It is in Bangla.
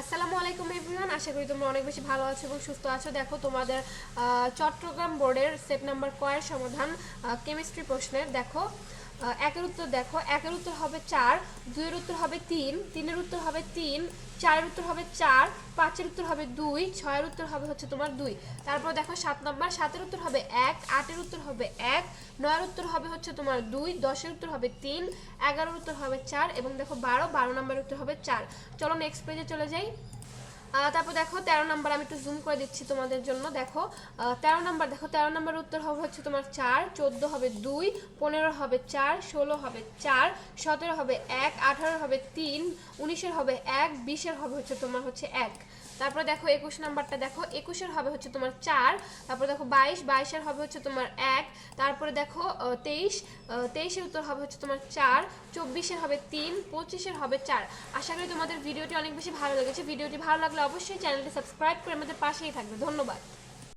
আসসালামু আলাইকুম এভরিওয়ান আশা করি তোমরা অনেক বেশি ভালো আছো এবং সুস্থ আছো। দেখো, তোমাদের চট্টগ্রাম বোর্ডের সেট নাম্বার কয়ের সমাধান কেমিস্ট্রি প্রশ্নের। দেখো একের উত্তর দেখো একের উত্তর হবে চার দুইয়ের উত্তর হবে তিন তিনের উত্তর হবে তিন চারের উত্তর হবে চার পাঁচের উত্তর হবে দুই ছয়ের উত্তর হবে হচ্ছে তোমার দুই তারপর দেখো সাত নম্বর সাতের উত্তর হবে এক আটের উত্তর হবে এক নয়ের উত্তর হবে হচ্ছে তোমার দুই দশের উত্তর হবে তিন এগারোর উত্তর হবে চার এবং দেখো বারো বারো নম্বরের উত্তর হবে চার চলো নেক্সট পেজে চলে যাই তারপর দেখো, তেরো নাম্বার আমি একটু জুম করে দিচ্ছি তোমাদের জন্য। দেখো তেরো নাম্বার, দেখো, তেরো নাম্বার উত্তর হবে হচ্ছে তোমার চার, চোদ্দ হবে দুই, পনেরো হবে চার, ষোলো হবে চার, সতেরো হবে এক, আঠারো হবে তিন, উনিশের হবে এক, বিশের হবে হচ্ছে তোমার হচ্ছে এক। তারপরে দেখো একুশ নাম্বারটা দেখো, একুশের হবে হচ্ছে তোমার চার, তারপর দেখো বাইশ, বাইশের হবে হচ্ছে তোমার এক, তারপরে দেখো তেইশ তেইশের উত্তর হবে হচ্ছে তোমার চার, চব্বিশের হবে তিন, পঁচিশের হবে চার। আশা করি তোমাদের ভিডিওটি অনেক বেশি ভালো লেগেছে। ভিডিওটি ভালো লাগলে অবশ্যই চ্যানেলটি সাবস্ক্রাইব করে আমাদের পাশেই থাকবে। ধন্যবাদ।